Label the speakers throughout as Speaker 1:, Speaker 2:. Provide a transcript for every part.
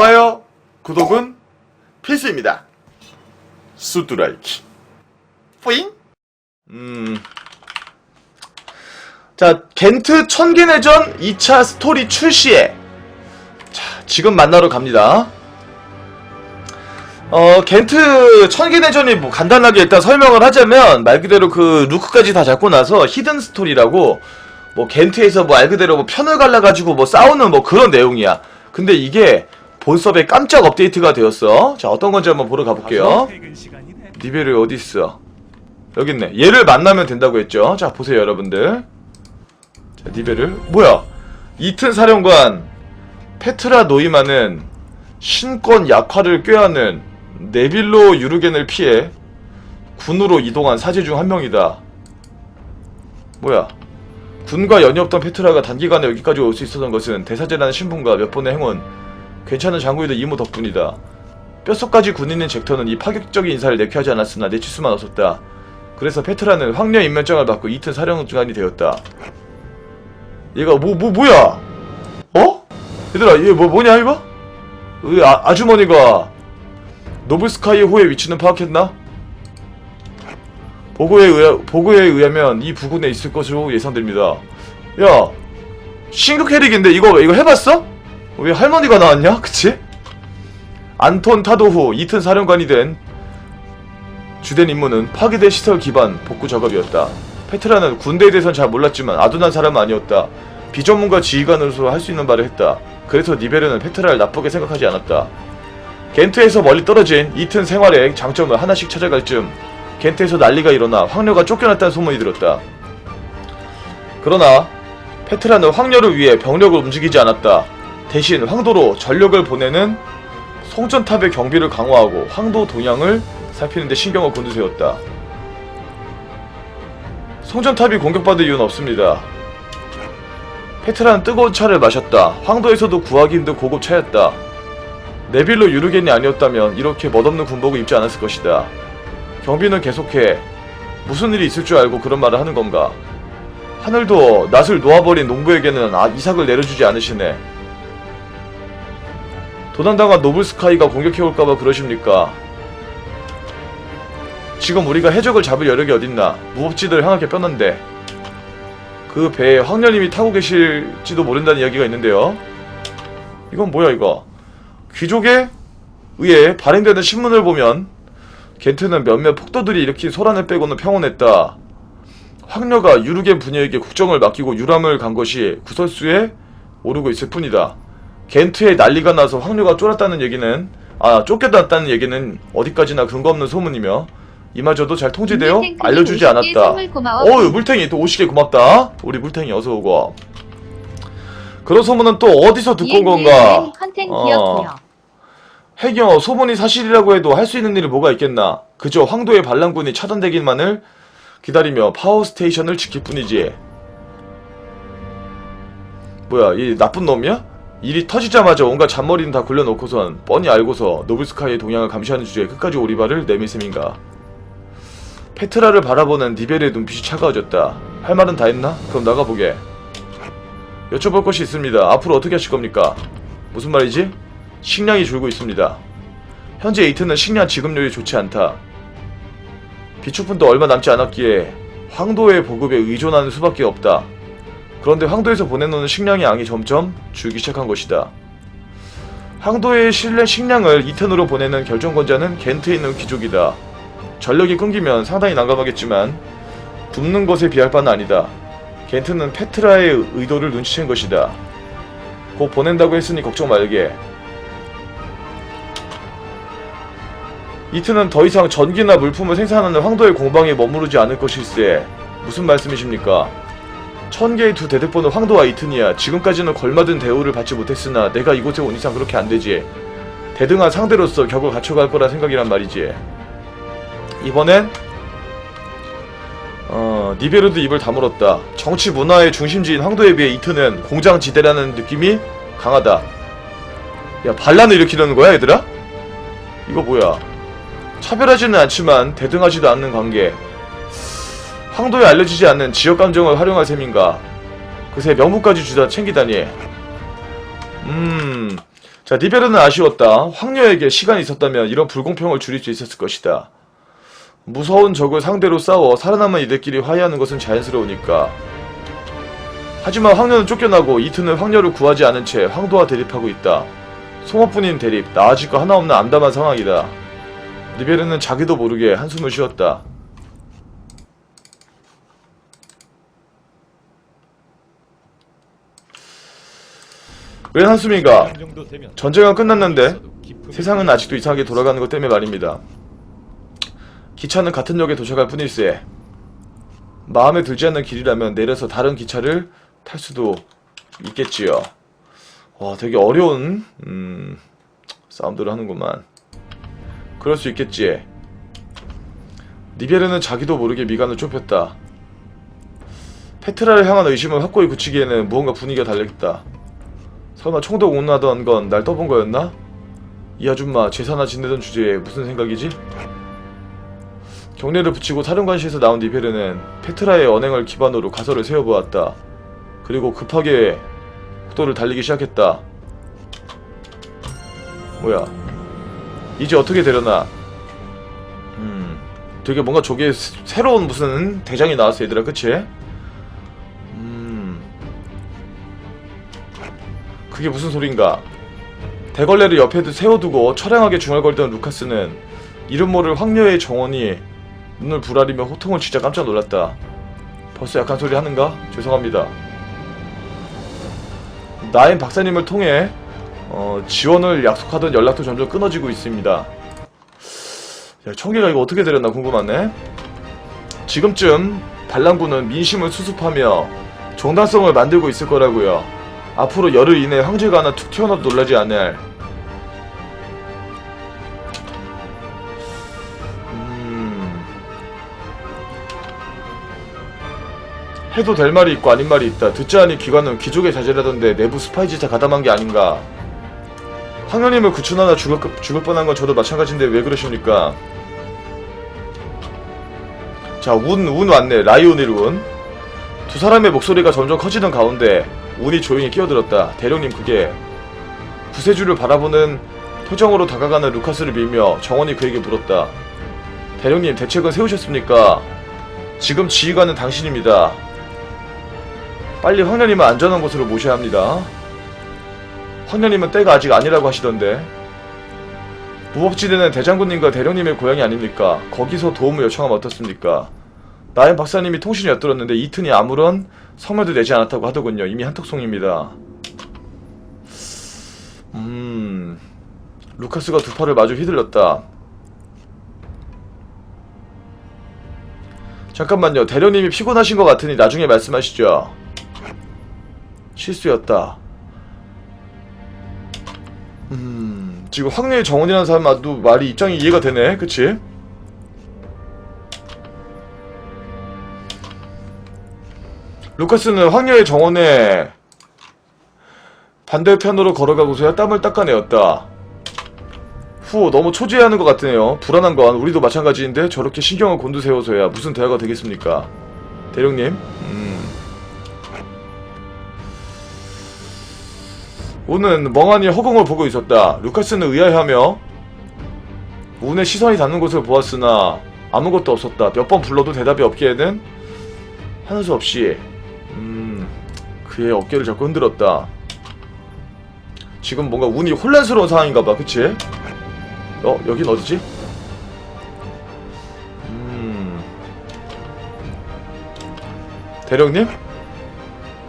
Speaker 1: 좋아요, 구독은 필수입니다. 수두라이키. 뿌잉? 음. 자, 겐트 천기내전 2차 스토리 출시에 자, 지금 만나러 갑니다. 어, 겐트 천기내전이 뭐 간단하게 일단 설명을 하자면 말 그대로 그 루크까지 다 잡고 나서 히든 스토리라고 뭐 겐트에서 뭐 말 그대로 뭐 편을 갈라가지고 뭐 싸우는 뭐 그런 내용이야. 근데 이게 본섭에 깜짝 업데이트가 되었어. 자, 어떤 건지 한번 보러 가볼게요. 니베르 어디 있어? 여기 있네. 얘를 만나면 된다고 했죠. 자, 보세요, 여러분들. 자, 니베르. 뭐야? 이튼 사령관 페트라 노이마는 신권 약화를 꾀하는 네빌로 유르겐을 피해 군으로 이동한 사제 중 한 명이다. 뭐야? 군과 연이 없던 페트라가 단기간에 여기까지 올 수 있었던 것은 대사제라는 신분과 몇 번의 행운, 괜찮은 장구이도 이모 덕분이다. 뼛속까지 군인인 젝터는 이 파격적인 인사를 내켜하지 않았으나 내칠 수만 없었다. 그래서 페트라는 황녀 임명장을 받고 이틀 사령관이 되었다. 얘가 뭐, 뭐, 뭐야? 어? 얘들아, 얘 뭐, 뭐냐, 이거? 이 아, 아주머니가 노블스카이의 호의 위치는 파악했나? 보고에, 의하, 보고에 의하면 이 부근에 있을 것으로 예상됩니다. 야, 신극 캐릭인데 이거, 이거 해봤어? 왜 할머니가 나왔냐? 그치? 안톤 타도 후 이튼 사령관이 된 주된 임무는 파괴된 시설 기반 복구 작업이었다. 페트라는 군대에 대해선 잘 몰랐지만 아둔한 사람은 아니었다. 비전문가 지휘관으로서 할 수 있는 말을 했다. 그래서 니베르는 페트라를 나쁘게 생각하지 않았다. 겐트에서 멀리 떨어진 이튼 생활의 장점을 하나씩 찾아갈 즈음 겐트에서 난리가 일어나 황녀가 쫓겨났다는 소문이 들었다. 그러나 페트라는 황녀를 위해 병력을 움직이지 않았다. 대신 황도로 전력을 보내는 송전탑의 경비를 강화하고 황도 동향을 살피는데 신경을 곤두세웠다. 송전탑이 공격받을 이유는 없습니다. 페트라는 뜨거운 차를 마셨다. 황도에서도 구하기 힘든 고급 차였다. 네빌로 유르겐이 아니었다면 이렇게 멋없는 군복을 입지 않았을 것이다. 경비는 계속해 무슨 일이 있을 줄 알고 그런 말을 하는 건가? 하늘도 낯을 놓아버린 농부에게는 아, 이삭을 내려주지 않으시네. 도난당한 노블스카이가 공격해올까봐 그러십니까? 지금 우리가 해적을 잡을 여력이 어딨나? 무법지대를 향하게 뼈는데 그 배에 황녀님이 타고 계실지도 모른다는 이야기가 있는데요. 이건 뭐야 이거? 귀족에 의해 발행되는 신문을 보면 겐트는 몇몇 폭도들이 일으킨 소란을 빼고는 평온했다. 황녀가 유르겐 부녀에게 국정을 맡기고 유람을 간 것이 구설수에 오르고 있을 뿐이다. 겐트에 난리가 나서 황녀가 쫄았다는 얘기는 아 쫓겨났다는 얘기는 어디까지나 근거 없는 소문이며 이마저도 잘 통제되어
Speaker 2: 물탱크님
Speaker 1: 알려주지
Speaker 2: 50개
Speaker 1: 않았다. 어우 물탱이 또 50개 고맙다. 우리 물탱이 어서 오고. 그런 소문은 또 어디서 듣고 온 건가?
Speaker 2: 컨텐츠
Speaker 1: 어.
Speaker 2: 기억해요.
Speaker 1: 해경 소문이 사실이라고 해도 할 수 있는 일이 뭐가 있겠나? 그저 황도의 반란군이 차단되기만을 기다리며 파워 스테이션을 지킬 뿐이지. 뭐야, 이 나쁜 놈이야? 일이 터지자마자 온갖 잔머리는 다 굴려놓고선 뻔히 알고서 노블스카이의 동향을 감시하는 주제에 끝까지 오리발을 내밀 셈인가. 페트라를 바라보는 니벨의 눈빛이 차가워졌다. 할 말은 다 했나? 그럼 나가보게. 여쭤볼 것이 있습니다. 앞으로 어떻게 하실 겁니까? 무슨 말이지? 식량이 줄고 있습니다. 현재 이트는 식량 지급률이 좋지 않다. 비축분도 얼마 남지 않았기에 황도의 보급에 의존하는 수밖에 없다. 그런데 황도에서 보내놓는 식량의 양이 점점 줄기 시작한 것이다. 황도의 실내 식량을 이튼으로 보내는 결정권자는 겐트에 있는 귀족이다. 전력이 끊기면 상당히 난감하겠지만 굶는 것에 비할 바는 아니다. 겐트는 페트라의 의도를 눈치챈 것이다. 곧 보낸다고 했으니 걱정 말게. 이트는 더 이상 전기나 물품을 생산하는 황도의 공방에 머무르지 않을 것일세. 무슨 말씀이십니까? 천 개의 두 대대포는 황도와 이튼이야. 지금까지는 걸맞은 대우를 받지 못했으나 내가 이곳에 온 이상 그렇게 안 되지. 대등한 상대로서 격을 갖춰갈 거란 생각이란 말이지. 이번엔 어, 니베르도 입을 다물었다. 정치 문화의 중심지인 황도에 비해 이트는 공장지대라는 느낌이 강하다. 야, 반란을 일으키려는 거야, 얘들아? 이거 뭐야? 차별하지는 않지만 대등하지도 않는 관계. 황도에 알려지지 않는 지역 감정을 활용할 셈인가. 그새 명분까지 주다 챙기다니. 음. 자, 니베르는 아쉬웠다. 황녀에게 시간이 있었다면 이런 불공평을 줄일 수 있었을 것이다. 무서운 적을 상대로 싸워 살아남은 이들끼리 화해하는 것은 자연스러우니까. 하지만 황녀는 쫓겨나고 이트는 황녀를 구하지 않은 채 황도와 대립하고 있다. 송어뿐인 대립, 나아질 거 하나 없는 암담한 상황이다. 니베르는 자기도 모르게 한숨을 쉬었다. 왜 한숨인가? 전쟁은 끝났는데 세상은 아직도 이상하게 돌아가는 것 때문에 말입니다. 기차는 같은 역에 도착할 뿐일세. 마음에 들지 않는 길이라면 내려서 다른 기차를 탈 수도 있겠지요. 와, 되게 어려운 음, 싸움들을 하는구만. 그럴 수 있겠지. 니베르는 자기도 모르게 미간을 좁혔다. 페트라를 향한 의심을 확고히 굳히기에는 무언가 분위기가 달렸다. 설마 총도 공나던 건 날 떠본 거였나? 이 아줌마 제사나 지내던 주제에 무슨 생각이지? 경례를 붙이고 사령관실에서 나온 니베르는 페트라의 언행을 기반으로 가설을 세워보았다. 그리고 급하게 국도를 달리기 시작했다. 뭐야? 이제 어떻게 되려나? 음, 되게 뭔가 저게 스- 새로운 무슨 대장이 나왔어 얘들아, 그치? 그게 무슨 소린가? 대걸레를 옆에 세워두고 처량하게 중얼거리던 루카스는 이름 모를 황녀의 정원이 눈을 부라리며 호통을 치자 깜짝 놀랐다. 벌써 약한 소리 하는가? 죄송합니다. 나인 박사님을 통해 어, 지원을 약속하던 연락도 점점 끊어지고 있습니다. 야, 청계가 이거 어떻게 되렸나 궁금하네. 지금쯤 반란군은 민심을 수습하며 정당성을 만들고 있을 거라고요. 앞으로 열흘 이내 황제가 하나 툭 튀어나도 놀라지 않을. 음. 해도 될 말이 있고 아닌 말이 있다. 듣지 않니 기관은 귀족의 자제라던데 내부 스파이 짓에 가담한 게 아닌가. 황녀님을 구출하나 죽을, 죽을 뻔한 건 저도 마찬가지인데 왜 그러십니까? 자, 운, 운 왔네. 라이오닐 운. 두 사람의 목소리가 점점 커지는 가운데 운이 조용히 끼어들었다. 대령님 그게 구세주를 바라보는 표정으로 다가가는 루카스를 밀며 정원이 그에게 물었다. 대령님 대책은 세우셨습니까? 지금 지휘관은 당신입니다. 빨리 황녀님을 안전한 곳으로 모셔야 합니다. 황녀님은 때가 아직 아니라고 하시던데. 무법지대는 대장군님과 대령님의 고향이 아닙니까? 거기서 도움을 요청하면 어떻습니까? 나연 박사님이 통신이 엿들었는데 이튼이 아무런 성명도 내지 않았다고 하더군요. 이미 한턱송입니다. 음... 루카스가 두 팔을 마주 휘둘렀다. 잠깐만요. 대령님이 피곤하신 것 같으니 나중에 말씀하시죠. 실수였다. 음... 지금 황녀의 정원이라는 사람도 말이 입장이 이해가 되네. 그치? 루카스는 황녀의 정원에 반대편으로 걸어가고서야 땀을 닦아내었다. 후, 너무 초조해하는 것 같으네요. 불안한 건 우리도 마찬가지인데 저렇게 신경을 곤두세워서야 무슨 대화가 되겠습니까? 대령님, 음. 우는 멍하니 허공을 보고 있었다. 루카스는 의아해하며 운의 시선이 닿는 곳을 보았으나 아무것도 없었다. 몇 번 불러도 대답이 없기에는 하는 수 없이 음, 그의 어깨를 자꾸 흔들었다. 지금 뭔가 운이 혼란스러운 상황인가봐, 그치? 어, 여긴 어디지? 음. 대령님?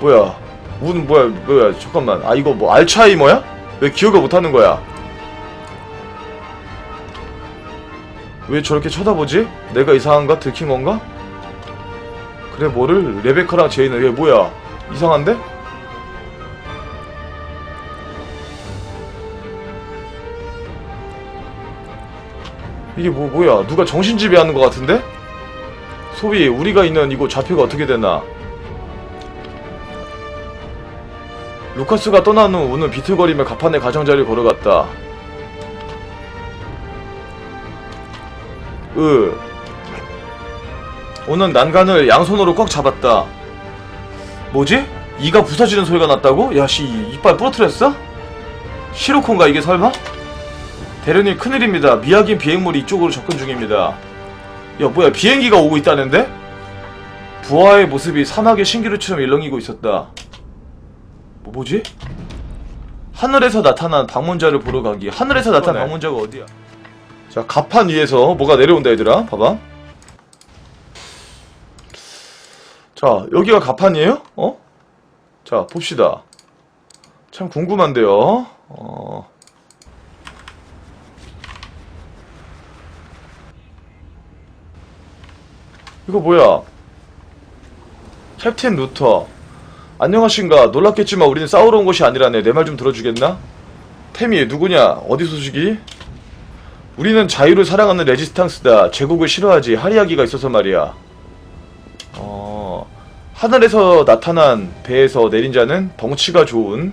Speaker 1: 뭐야? 운 뭐야, 뭐야, 잠깐만. 아, 이거 뭐 알츠하이머야? 왜 기억을 못하는 거야? 왜 저렇게 쳐다보지? 내가 이상한가? 들킨 건가? 그래 뭐를 레베카랑 제이는 얘 뭐야 이상한데? 이게 뭐 뭐야 누가 정신지배하는 것 같은데? 소비 우리가 있는 이곳 좌표가 어떻게 되나 루카스가 떠난 후 우는 비틀거리며 가판의 가정자리를 걸어갔다 으 오는 난간을 양손으로 꽉 잡았다. 뭐지? 이가 부서지는 소리가 났다고? 야씨 이빨 부러뜨렸어? 시로콘가 이게 설마? 대련님 큰일입니다. 미약인 비행물이 이쪽으로 접근 중입니다. 야 뭐야 비행기가 오고 있다는데? 부하의 모습이 사막의 신기루처럼 일렁이고 있었다. 뭐 뭐지? 하늘에서 나타난 방문자를 보러 가기. 하늘에서 나타난 방문자가 어디야? 자 갑판 위에서 뭐가 내려온다 얘들아. 봐봐. 자 여기가 갑판이에요? 어? 자 봅시다. 참 궁금한데요. 어. 이거 뭐야? 캡틴 루터. 안녕하신가? 놀랍겠지만 우리는 싸우러 온 것이 아니라네. 내 말 좀 들어주겠나? 태미, 누구냐? 어디 소식이? 우리는 자유를 사랑하는 레지스탕스다. 제국을 싫어하지. 하리하기가 있어서 말이야. 어, 하늘에서 나타난 배에서 내린 자는 덩치가 좋은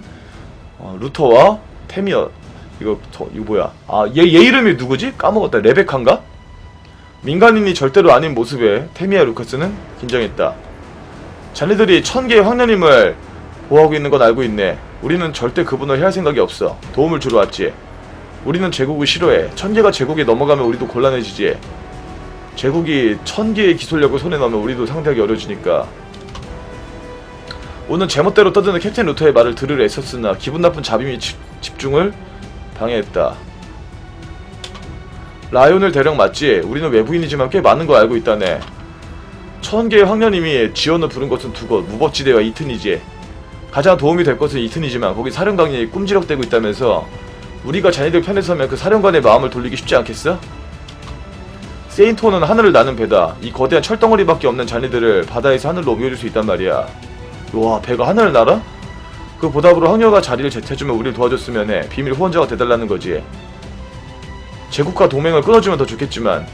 Speaker 1: 어, 루터와 테미어. 이거 더, 이거 뭐야? 아, 얘, 얘 이름이 누구지? 까먹었다. 레베카인가? 민간인이 절대로 아닌 모습에 테미아 루카스는 긴장했다. 자네들이 천 개의 황녀님을 보호하고 있는 건 알고 있네. 우리는 절대 그분을 해할 생각이 없어. 도움을 주러 왔지. 우리는 제국을 싫어해. 천 개가 제국에 넘어가면 우리도 곤란해지지. 제국이 천 개의 기술력을 손에 넣으면 우리도 상대하기 어려지니까. 오늘 제멋대로 떠드는 캡틴 루터의 말을 들으려 애썼으나 기분 나쁜 자비미 집- 집중을 방해했다. 라이온을 대령 맞지? 우리는 외부인이지만 꽤 많은 거 알고 있다네. 천 개의 황녀님이 지원을 부른 것은 두 곳, 무법지대와 이튼이지. 가장 도움이 될 것은 이튼이지만 거기 사령관이 꿈지럭대고 있다면서 우리가 자네들 편에 서면 그 사령관의 마음을 돌리기 쉽지 않겠어? 세인토는 하늘을 나는 배다. 이 거대한 철덩어리밖에 없는 자네들을 바다에서 하늘로 옮겨줄 수 있단 말이야. 와, 배가 하늘을 날아? 그 보답으로 황녀가 자리를 제태해주면 우리를 도와줬으면 해. 비밀 후원자가 돼달라는 거지. 제국과 동맹을 끊어주면 더 좋겠지만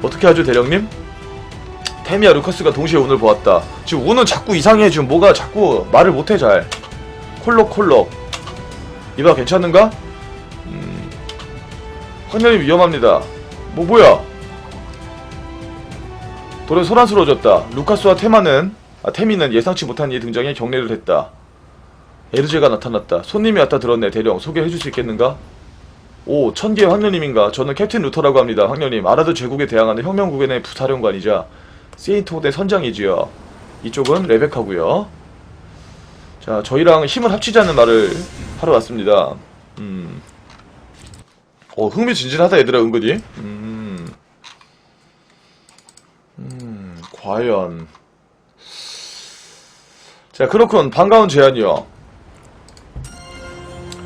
Speaker 1: 어떻게 하죠 대령님? 테미아 루카스가 동시에 운을 보았다 지금 운은 자꾸 이상해 지금 뭐가 자꾸 말을 못해 잘 콜록콜록 이봐 괜찮은가? 음... 황년이 위험합니다 뭐 뭐야 돌에 소란스러워졌다 루카스와 테마는 아 테미는 예상치 못한 이의 등장에 경례를 했다 에르제가 나타났다 손님이 왔다 들었네 대령 소개해줄 수 있겠는가? 오, 천개의 황녀님인가? 저는 캡틴 루터라고 합니다. 황녀님, 아라드 제국에 대항하는 혁명국의 부사령관이자 세인토대 선장이지요. 이쪽은 레베카고요. 자, 저희랑 힘을 합치자는 말을 하러 왔습니다. 음. 어, 흥미진진하다 얘들아 은근히. 음. 음, 과연. 자, 그렇군. 반가운 제안이요.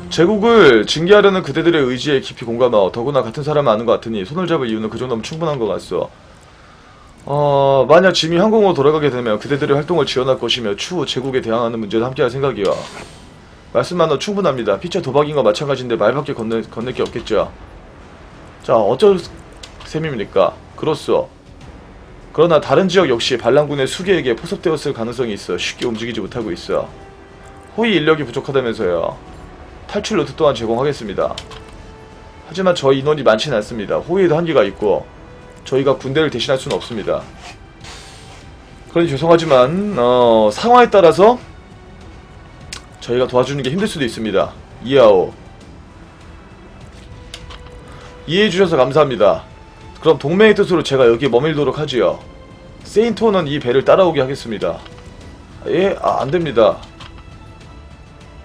Speaker 1: 제국을 징계하려는 그대들의 의지에 깊이 공감하오. 더구나 같은 사람은 아는 것 같으니 손을 잡을 이유는 그 정도면 충분한 것 같소. 어, 만약 짐이 항공으로 돌아가게 되면 그대들의 활동을 지원할 것이며 추후 제국에 대항하는 문제도 함께할 생각이야. 말씀만으로 충분합니다. 피처 도박인과 마찬가지인데 말밖에 건네, 건넬 게 없겠죠. 자, 어쩔 셈입니까? 그렇소. 그러나 다른 지역 역시 반란군의 수계에게 포섭되었을 가능성이 있어 쉽게 움직이지 못하고 있어. 호위 인력이 부족하다면서요. 탈출 루트 또한 제공하겠습니다. 하지만 저희 인원이 많지는 않습니다. 호위에도 한계가 있고 저희가 군대를 대신할 수는 없습니다. 그러니 죄송하지만 어, 상황에 따라서 저희가 도와주는 게 힘들 수도 있습니다. 이하오 이해해 주셔서 감사합니다. 그럼 동맹의 뜻으로 제가 여기에 머밀도록 하지요. 세인토는 이 배를 따라오게 하겠습니다. 예? 아, 안됩니다.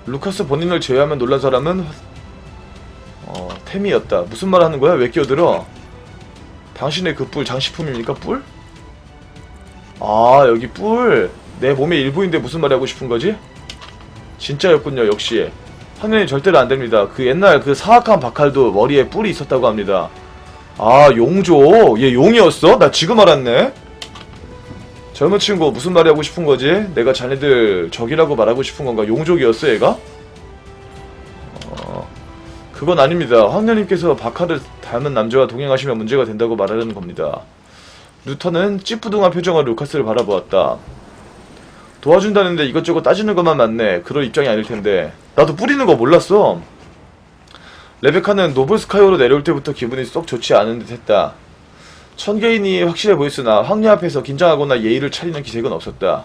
Speaker 1: 루카스 본인을 제외하면 놀란 사람은 어, 템이었다. 무슨 말 하는 거야? 왜 끼어들어? 당신의 그 뿔 장식품입니까? 뿔? 아 여기 뿔. 내 몸의 일부인데 무슨 말 하고 싶은 거지? 진짜였군요. 역시. 화면이 절대로 안 됩니다. 그 옛날 그 사악한 바칼도 머리에 뿔이 있었다고 합니다. 아 용조. 얘 용이었어? 나 지금 알았네. 젊은 친구 무슨 말이 하고 싶은 거지? 내가 자네들 적이라고 말하고 싶은 건가? 용족이었어 얘가? 어, 그건 아닙니다. 황녀님께서 바카를 닮은 남자와 동행하시면 문제가 된다고 말하려는 겁니다. 루터는 찌뿌둥한 표정으로 루카스를 바라보았다. 도와준다는데 이것저것 따지는 것만 맞네. 그럴 입장이 아닐 텐데. 나도 뿌리는 거 몰랐어. 레베카는 노블스카이오로 내려올 때부터 기분이 썩 좋지 않은 듯 했다. 천개인이 확실해 보였으나 황녀 앞에서 긴장하거나 예의를 차리는 기색은 없었다.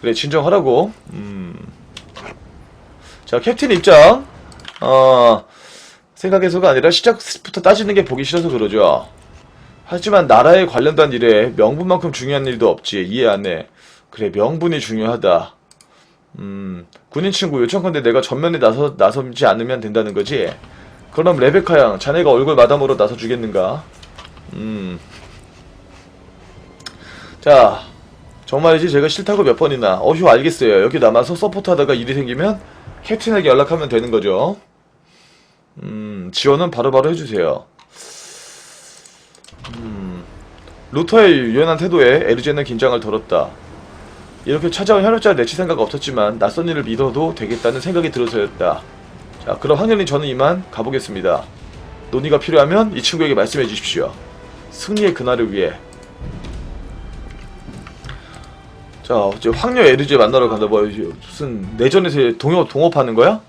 Speaker 1: 그래 진정하라고. 음. 자, 캡틴 입장. 어, 생각해서가 아니라 시작부터 따지는 게 보기 싫어서 그러죠. 하지만 나라에 관련된 일에 명분만큼 중요한 일도 없지. 이해 안 해. 그래, 명분이 중요하다. 음, 군인 친구 요청컨대 내가 전면에 나서, 나서지 않으면 된다는 거지? 그럼 레베카 양, 자네가 얼굴 마담으로 나서 주겠는가? 음. 자, 정말이지 제가 싫다고 몇 번이나 어휴 알겠어요 여기 남아서 서포트 하다가 일이 생기면 캡틴에게 연락하면 되는 거죠 음 지원은 바로바로 해주세요 음 루터의 유연한 태도에 에르제는 긴장을 덜었다 이렇게 찾아온 혈육자 내치 생각 없었지만 낯선 일을 믿어도 되겠다는 생각이 들어서였다 자 그럼 황년님 저는 이만 가보겠습니다 논의가 필요하면 이 친구에게 말씀해 주십시오 승리의 그날을 위해 자, 이제 황녀 에르제 만나러 간다. 뭐, 무슨 내전에서 동업, 동업하는 거야?